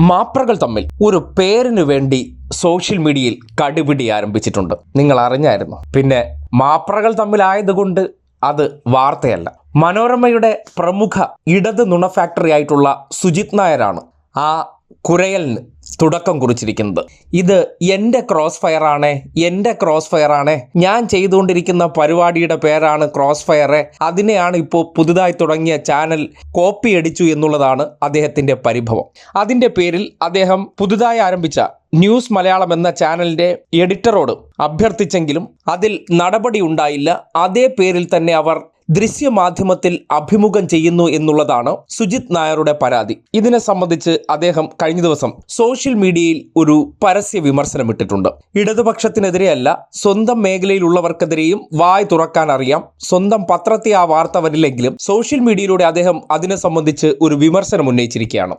മാപ്രകൾ തമ്മിൽ ഒരു പേരിനു വേണ്ടി സോഷ്യൽ മീഡിയയിൽ കടുപിടി ആരംഭിച്ചിട്ടുണ്ട്. നിങ്ങൾ അറിഞ്ഞായിരുന്നു? പിന്നെ മാപ്രകൾ തമ്മിലായതുകൊണ്ട് അത് വാർത്തയല്ല. മനോരമയുടെ പ്രമുഖ ഇടത് നുണ ഫാക്ടറി ആയിട്ടുള്ള സുജിത് നായരാണ് ആ കുരയലിന് തുടക്കം കുറിച്ചിരിക്കുന്നത്. ഇത് എന്റെ ക്രോസ് ഫയർ ആണ് എന്റെ ക്രോസ് ഫയർ ആണ് ഞാൻ ചെയ്തുകൊണ്ടിരിക്കുന്ന പരിപാടിയുടെ പേരാണ് ക്രോസ് ഫയർ അതിനെയാണ് ഇപ്പോൾ പുതുതായി തുടങ്ങിയ ചാനൽ കോപ്പി അടിച്ചു എന്നുള്ളതാണ് അദ്ദേഹത്തിന്റെ പരിഭവം. അതിന്റെ പേരിൽ അദ്ദേഹം പുതുതായി ആരംഭിച്ച ന്യൂസ് മലയാളം എന്ന ചാനലിന്റെ എഡിറ്ററോട് അഭ്യർത്ഥിച്ചെങ്കിലും അതിൽ നടപടി ഉണ്ടായില്ല. അതേ പേരിൽ തന്നെ അവർ ദൃശ്യമാധ്യമത്തിൽ അഭിമുഖം ചെയ്യുന്നു എന്നുള്ളതാണ് സുജിത് നായരുടെ പരാതി. ഇതിനെ സംബന്ധിച്ച് അദ്ദേഹം കഴിഞ്ഞ ദിവസം സോഷ്യൽ മീഡിയയിൽ ഒരു പരസ്യ വിമർശനം ഇട്ടിട്ടുണ്ട്. ഇടതുപക്ഷത്തിനെതിരെയല്ല സ്വന്തം മേഖലയിലുള്ളവർക്കെതിരെയും വായ് തുറക്കാൻ അറിയാം. സ്വന്തം പത്രത്തെ ആ വാർത്ത വരില്ലെങ്കിലും സോഷ്യൽ മീഡിയയിലൂടെ അദ്ദേഹം അതിനെ സംബന്ധിച്ച് ഒരു വിമർശനം ഉന്നയിച്ചിരിക്കുകയാണ്.